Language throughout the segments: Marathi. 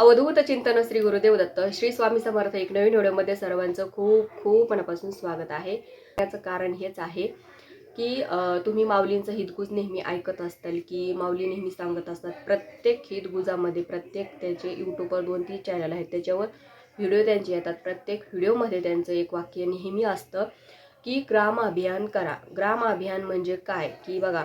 अवधूत चिंतन श्री गुरुदेव दत्त श्री स्वामी समर्थ एक नवीन व्हिडिओमध्ये सर्वांचं खूप खूप मनापासून स्वागत आहे. त्याचं कारण हेच आहे की तुम्ही माऊलींचं हितगुज नेहमी ऐकत असताल की माऊली नेहमी सांगत असतात प्रत्येक हितगुजामध्ये प्रत्येक त्याचे यूट्यूबवर दोन तीन चॅनल आहेत त्याच्यावर व्हिडिओ त्यांचे येतात प्रत्येक व्हिडिओमध्ये त्यांचं एक वाक्य नेहमी असतं की ग्राम अभियान करा. ग्राम अभियान म्हणजे काय? की बघा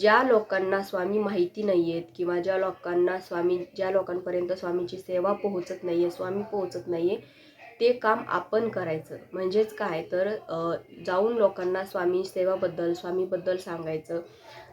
ज्या लोकांना स्वामी माहिती नाही आहेत किंवा ज्या लोकांना स्वामी ज्या लोकांपर्यंत स्वामीची सेवा पोहोचत नाही आहे स्वामी पोहोचत नाही आहे ते काम आपण करायचं. म्हणजेच काय? तर जाऊन लोकांना स्वामी सेवाबद्दल स्वामीबद्दल सांगायचं.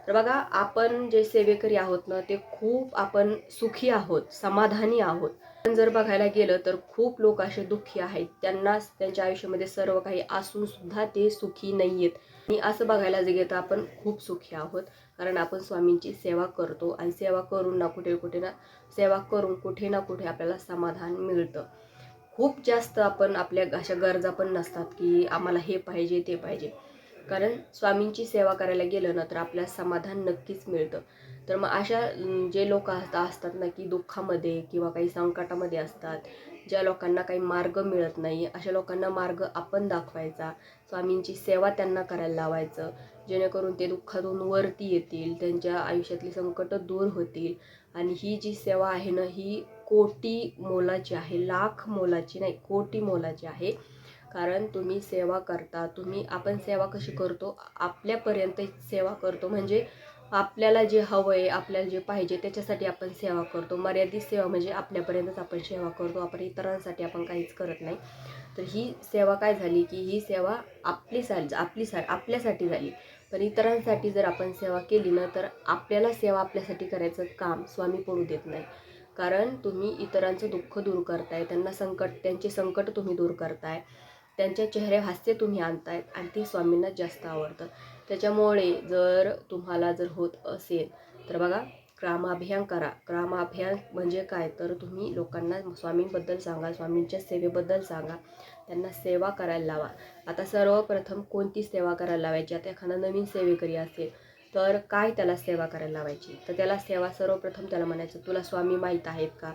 तर बघा आपण जे सेवेकरी आहोत ना ते खूप आपण सुखी आहोत समाधानी आहोत. पण जर बघायला गेलं तर खूप लोक असे दुःखी आहेत. त्यांना त्यांच्या आयुष्यामध्ये सर्व काही असून सुद्धा ते सुखी नाही आहेत आणि असं बघायला जे घेतं तर आपण खूप सुखी आहोत. कारण आपण स्वामींची सेवा करतो आणि सेवा करून ना कुठे कुठे ना सेवा करून कुठे ना कुठे आपल्याला समाधान मिळतं. खूप जास्त आपण आपल्या अशा गरजा पण नसतात की आम्हाला हे पाहिजे ते पाहिजे. कारण स्वामींची सेवा करायला गेलं ना तर आपल्याला समाधान नक्कीच मिळतं. तर मग अशा जे लोक असतात ना की दुःखामध्ये किंवा काही संकटामध्ये असतात ज्या लोकांना काही मार्ग मिळत नाही अशा लोकांना मार्ग आपण दाखवायचा. स्वामींची सेवा त्यांना करायला लावायचं. जेणेकरून ते दुःखातून वरती येतील त्यांच्या आयुष्यातली संकटं दूर होतील. आणि ही जी सेवा आहे ना ही कोटी मोलाची आहे लाख मोलाची नाही कोटी मोलाची आहे. कारण तुम्ही सेवा करता तुम्ही आपण सेवा कशी करतो? आपल्यापर्यंत सेवा करतो. म्हणजे आपल्याला जे हवं आहे आपल्याला जे पाहिजे त्याच्यासाठी आपण सेवा करतो. मर्यादित सेवा म्हणजे आपल्यापर्यंतच आपण सेवा करतो. आपण इतरांसाठी आपण काहीच करत नाही. तर ही सेवा काय झाली की ही सेवा आपली सा आपली सा आपल्यासाठी झाली. पण इतरांसाठी जर आपण सेवा केली ना तर आपल्याला सेवा आपल्यासाठी करायचं काम स्वामी पडू देत नाही. कारण तुम्ही इतरांचं दुःख दूर करताय त्यांना संकट त्यांचे संकट तुम्ही दूर करताय. त्यांच्या चेहरे हास्य तुम्ही आणतायत आणि ते स्वामींना जास्त आवडतं त्याच्यामुळे जर तुम्हाला जर होत असेल तर बघा ग्रामाभियान करा. ग्रामाभियान म्हणजे काय? तर तुम्ही लोकांना स्वामींबद्दल सांगा स्वामींच्या सेवेबद्दल सांगा. त्यांना सेवा करायला लावा. आता सर्वप्रथम कोणती सेवा करायला लावायची? आता एखादा नवीन सेवेकरी असेल तर काय त्याला सेवा करायला लावायची? तर त्याला सेवा सर्वप्रथम त्याला म्हणायचं तुला स्वामी माहीत आहेत का?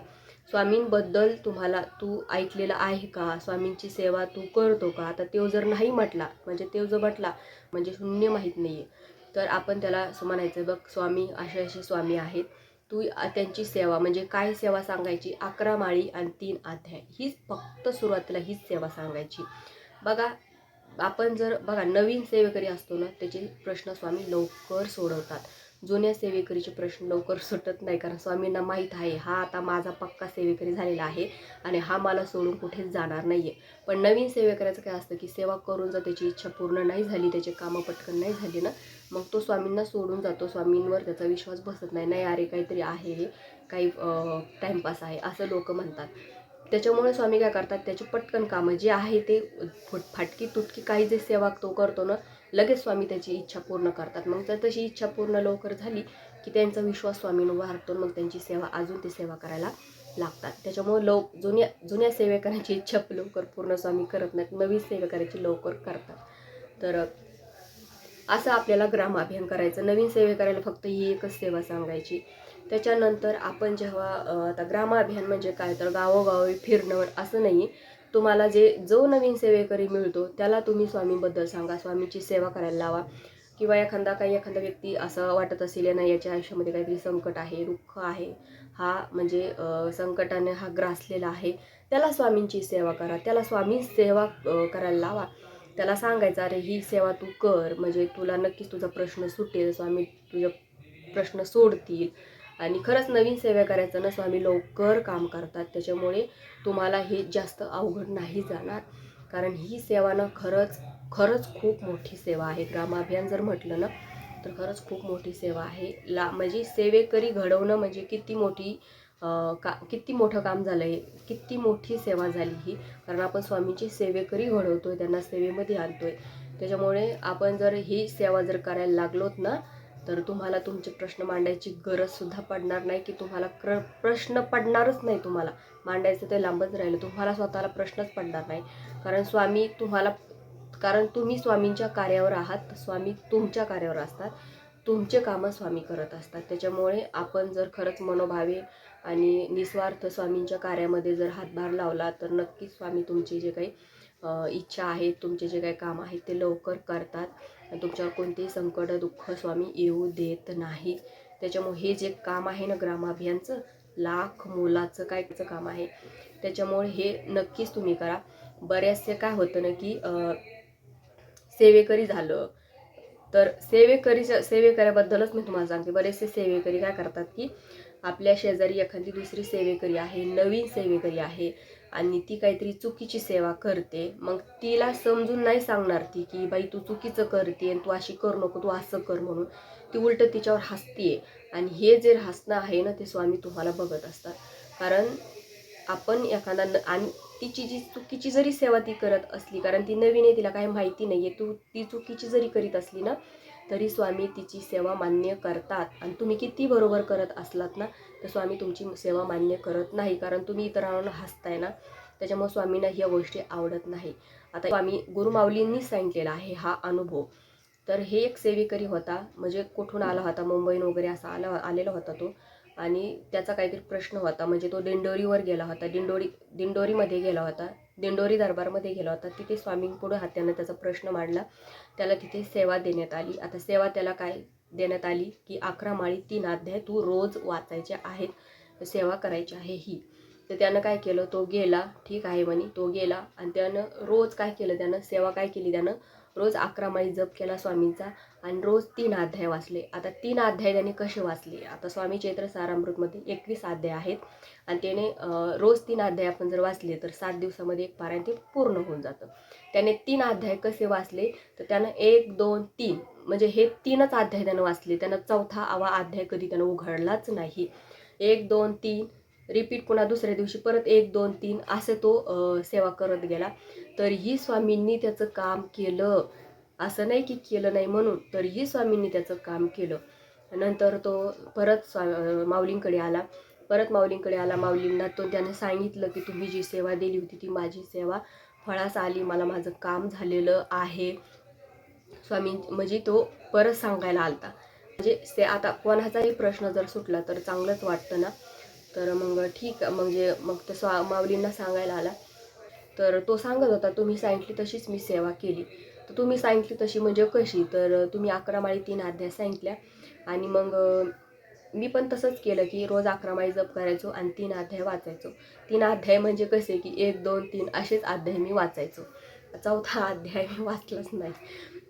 स्वामींबद्दल तुम्हाला तू ऐकलेलं आहे का? स्वामींची सेवा तू करतो का? आता तो जर नाही म्हटला म्हणजे तो जर म्हटला म्हणजे शून्य माहीत नाही आहे तर आपण त्याला असं म्हणायचं बघ स्वामी असे असे स्वामी आहेत. तू त्यांची सेवा म्हणजे काय सेवा सांगायची? अकरा माळी आणि तीन अध्याय. हीच फक्त सुरुवातीला हीच सेवा सांगायची. बघा आपण जर बघा नवीन सेवेकरी असतो ना त्याचे प्रश्न स्वामी लवकर सोडवतात. जुन्या सेवेकरीचे प्रश्न लवकर सुटत नाही कारण स्वामींना माहीत आहे हा आता माझा पक्का सेवेकरी झालेला आहे आणि हा मला सोडून कुठेच जाणार नाही आहे पण नवीन सेवेकऱ्याचं काय असतं की सेवा करून जर त्याची इच्छा पूर्ण नाही झाली त्याचे कामं पटकन नाही झाली ना मग तो स्वामींना सोडून जातो. स्वामींवर त्याचा विश्वास बसत नाही नाही अरे काहीतरी आहे हे काही टाईमपास आहे असं लोक म्हणतात. त्याच्यामुळे स्वामी काय करतात त्याचे पटकन कामं जे आहे ते फुट फाटकी तुटकी काही जे सेवा तो करतो ना लगेच स्वामी त्याची इच्छा पूर्ण करतात. मग जर तशी इच्छा पूर्ण लवकर झाली की त्यांचा विश्वास स्वामींवर वाढतो मग त्यांची सेवा अजून ती सेवा करायला लागतात. त्याच्यामुळे लव जुन्या जुन्या सेवेकरांची इच्छा लवकर पूर्ण स्वामी करत नाहीत नवीन सेवेकरांची लवकर करतात. तर असं आपल्याला ग्राम अभियान करायचं. नवीन सेवेकराला फक्त ही एकच सेवा सांगायची. त्याच्यानंतर आपण जेव्हा आता ग्राम अभियान म्हणजे काय? तर गावोगावी फिरणं असं नाही. तुम्हाला जे जो नवीन सेवेकरी मिळतो त्याला तुम्ही स्वामीबद्दल सांगा स्वामीची सेवा करायला लावा. किंवा एखादा काही एखादा व्यक्ती असं वाटत असेल ना याच्या आयुष्यामध्ये काहीतरी संकट आहे दुःख आहे. हा म्हणजे संकटाने हा ग्रासलेला आहे. त्याला स्वामींची सेवा करा. त्याला स्वामी सेवा करायला लावा. त्याला सांगायचं अरे ही सेवा तू कर. म्हणजे तुला नक्कीच तुझा प्रश्न सुटेल. स्वामी तुझा प्रश्न सोडतील. आणि खरंच नवीन सेवा करायचं ना स्वामी लवकर काम करतात. त्याच्यामुळे तुम्हाला हे जास्त अवघड नाही जाणार. कारण ही सेवा ना खरंच खरंच खूप मोठी सेवा आहे. ग्रामाभियान जर म्हटलं ना तर खरंच खूप मोठी सेवा आहे. ला म्हणजे सेवेकरी घडवणं म्हणजे किती मोठी का किती मोठं काम झालं आहे किती मोठी सेवा झाली ही. कारण आपण स्वामीची सेवेकरी घडवतो आहे त्यांना सेवेमध्ये आणतो आहे त्याच्यामुळे आपण जर ही सेवा जर करायला लागलोत ना तर तुम्हाला तुमचे प्रश्न मांडायची गरजसुद्धा पडणार नाही की तुम्हाला क्र प्रश्न पडणारच नाही तुम्हाला. मांडायचं ते लांबच राहिलं. तुम्हाला स्वतःला प्रश्नच पडणार नाही. कारण स्वामी तुम्हाला कारण तुम्ही स्वामींच्या कार्यावर आहात स्वामी तुमच्या कार्यावर असतात. तुमचे कामं स्वामी करत असतात. त्याच्यामुळे आपण जर खरंच मनोभावे आणि निस्वार्थ स्वामींच्या कार्यामध्ये जर हातभार लावला तर नक्कीच स्वामी तुमचे जे काही इच्छा आहेत तुमचे जे काही काम आहेत ते लवकर करतात. तुमच्यावर कोणतेही संकट दुःख स्वामी येऊ देत नाही. त्याच्यामुळे हे जे काम आहे ना ग्रामाभियानचं लाख मोलाचं काय काम आहे. त्याच्यामुळे हे नक्कीच तुम्ही करा. बऱ्याचसे काय होतं ना की सेवेकरी झालं. तर सेवेकरी सेवेकऱ्याबद्दलच मी तुम्हाला सांगते. बरेचसे सेवेकरी काय करतात की आपल्या शेजारी एखादी दुसरी सेवेकरी आहे नवीन सेवेकरी आहे. आणि ती काहीतरी चुकीची सेवा करते. मग तिला समजून नाही सांगणार ती की बाई तू चुकीचं करते आणि तू अशी करू नको तू असं कर म्हणून. ती उलट तिच्यावर हसतीये. आणि हे जे हसणं आहे ना ते स्वामी तुम्हाला बघत असतात. कारण आपण एखादा न आणि तिची जी चुकीची जरी सेवा ती करत असली कारण ती नवीन आहे तिला काही माहिती नाही आहे तू ती चुकीची जरी करीत असली ना तरी स्वामी तिची सेवा मान्य करतात. आणि तुम्ही किती बरोबर करत असलात ना तर स्वामी तुमची सेवा मान्य करत नाही. कारण तुम्ही इतरांना हसताय ना त्याच्यामुळे स्वामींना ह्या गोष्टी आवडत नाही. आता स्वामी गुरुमाऊलींनी सांगितलेला आहे हा अनुभव. तर हे एक सेवेकरी होता. म्हणजे कुठून आला होता? मुंबईन वगैरे असा आला आलेला होता तो. आणि त्याचा काहीतरी प्रश्न होता. म्हणजे तो दिंडोरीवर गेला होता. दिंडोरी दिंडोरीमध्ये गेला होता. दिंडोरी दरबारमध्ये गेला. होता तिथे स्वामींपुढं हात्यानं त्याचा प्रश्न मांडला. त्याला तिथे सेवा देण्यात आली. आता सेवा त्याला काय देण्यात आली? की अकरा माळी तीन अध्याय तू रोज वाचायचे आहेत. सेवा करायची आहे ही. तर त्यानं काय केलं? तो गेला. ठीक आहे म्हणे. तो गेला आणि त्यानं रोज काय केलं? त्यानं सेवा काय केली? त्यानं रोज अकरा माळी जप केला स्वामींचा आणि रोज तीन अध्याय वाचले. आता तीन अध्याय त्याने कसे वाचले? आता स्वामी चैत्र सारामृतमध्ये एकवीस अध्याय आहेत आणि त्याने रोज तीन अध्याय आपण जर वाचले तर सात दिवसामध्ये एक पारायण ते पूर्ण होऊन जातं. त्याने तीन अध्याय कसे वाचले? तर त्यानं एक दोन तीन म्हणजे हे तीनच अध्याय त्यानं वाचले. त्यानं चौथा आवा अध्याय कधी त्यानं उघडलाच नाही. एक दोन तीन रिपीट पुन्हा दुसऱ्या दिवशी परत एक दोन तीन असे तो सेवा करत गेला. तरीही स्वामींनी त्याचं काम केलं. असं नाही की केलं नाही म्हणून तरीही स्वामींनी त्याचं काम केलं. नंतर तो परत स्वा माऊलींकडे आला. परत माऊलींकडे आला. माऊलींना तो त्याने सांगितलं की तुम्ही जी सेवा दिली होती ती माझी सेवा फळास आली. मला माझं काम झालेलं आहे. स्वामी म्हणजे तो परत सांगायला आलता. म्हणजे से आता कोणाचाही प्रश्न जर सुटला तर चांगलंच वाटतं ना? तर मग ठीक आहे, म्हणजे मग तो स्वा माऊलींना सांगायला आला. तर तो सांगत होता तुम्ही सांगितली तशीच मी सेवा केली. तर तुम्ही सांगितली तशी म्हणजे कशी? तर तुम्ही अकरा माळी तीन अध्याय सांगितल्या. आणि मग मी पण तसंच केलं की रोज अकरा माळी जप करायचो आणि तीन अध्याय वाचायचो. तीन अध्याय म्हणजे कसे की एक दोन तीन असेच अध्याय मी वाचायचो. चौथा अध्याय मी वाचलाच नाही.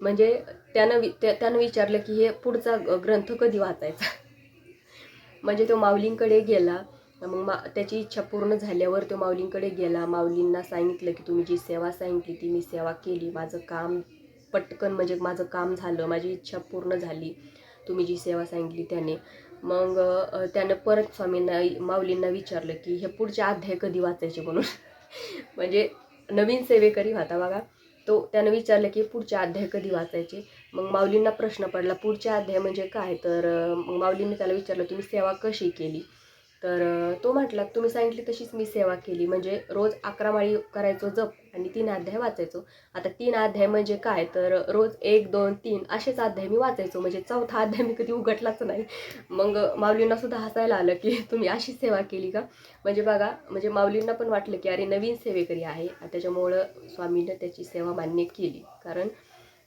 म्हणजे त्यानं वि त्यानं विचारलं की हे पुढचा ग्रंथ कधी वाचायचा? म्हणजे तो माऊलींकडे गेला. मग मा त्याची इच्छा पूर्ण झाल्यावर तो माऊलींकडे गेला. माऊलींना सांगितलं की तुम्ही जी सेवा सांगितली ती मी सेवा केली. माझं काम पटकन म्हणजे माझं काम झालं. माझी इच्छा पूर्ण झाली. तुम्ही जी सेवा सांगितली त्याने. मग त्यानं परत स्वामींना माऊलींना विचारलं की हे पुढचे अध्याय कधी वाचायचे म्हणून? म्हणजे नवीन सेवेकरी होता बघा. तो त्यानं विचारलं की पुढचे अध्याय कधी वाचायचे? मग माऊलींना प्रश्न पडला पुढचे अध्याय म्हणजे काय? तर मग माऊलींनी त्याला विचारलं तुम्ही सेवा कशी केली? तर तो म्हटला तुम्ही सांगितली तशीच मी सेवा केली. म्हणजे रोज अकरा माळी करायचो जप आणि तीन अध्याय वाचायचो. आता तीन अध्याय म्हणजे काय? तर रोज एक दोन तीन असेच अध्याय मी वाचायचो. म्हणजे चौथा अध्याय मी कधी उघडलाच नाही. मग माऊलींना सुद्धा हसायला आलं की तुम्ही अशी सेवा केली का? म्हणजे बघा म्हणजे माऊलींना पण वाटलं की अरे नवीन सेवेकरी आहे. त्याच्यामुळं स्वामीनं त्याची सेवा मान्य केली. कारण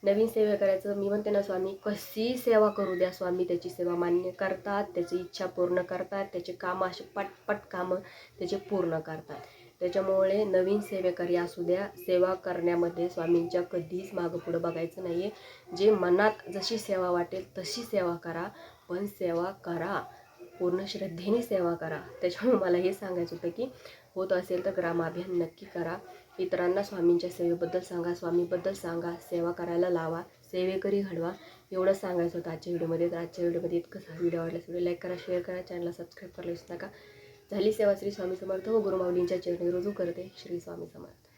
नवीन सेवा करायचं मी म्हणते ना स्वामी कशी सेवा करू द्या स्वामी त्याची सेवा मान्य करतात त्याची इच्छा पूर्ण करतात त्याचे कामं असे पटपट कामं त्याचे पूर्ण करतात. त्याच्यामुळे नवीन सेवेकरी असू द्या सेवा करण्यामध्ये स्वामींच्या कधीच मागं पुढं बघायचं नाही आहे जे मनात जशी सेवा वाटेल तशी सेवा करा पण सेवा करा. पूर्ण श्रद्धेने सेवा करा. त्याच्यामुळे मला हे सांगायचं होतं की होत असेल तर ग्रामाभियान नक्की करा. इतरांना स्वामींच्या सेवेबद्दल सांगा स्वामीबद्दल सांगा सेवा करायला लावा सेवेकरी घडवा. एवढं सांगायचं होतं आजच्या व्हिडिओमध्ये. तर आजच्या व्हिडिओमध्ये इतकं व्हिडिओ आवडला व्हिडिओ लाईक करा शेअर करा चॅनलला सबस्क्राईब करायला विसरू नका. झाली सेवा श्री स्वामी समर्थ व गुरुमाऊलींच्या चरणी रुजू करते श्री स्वामी समर्थ.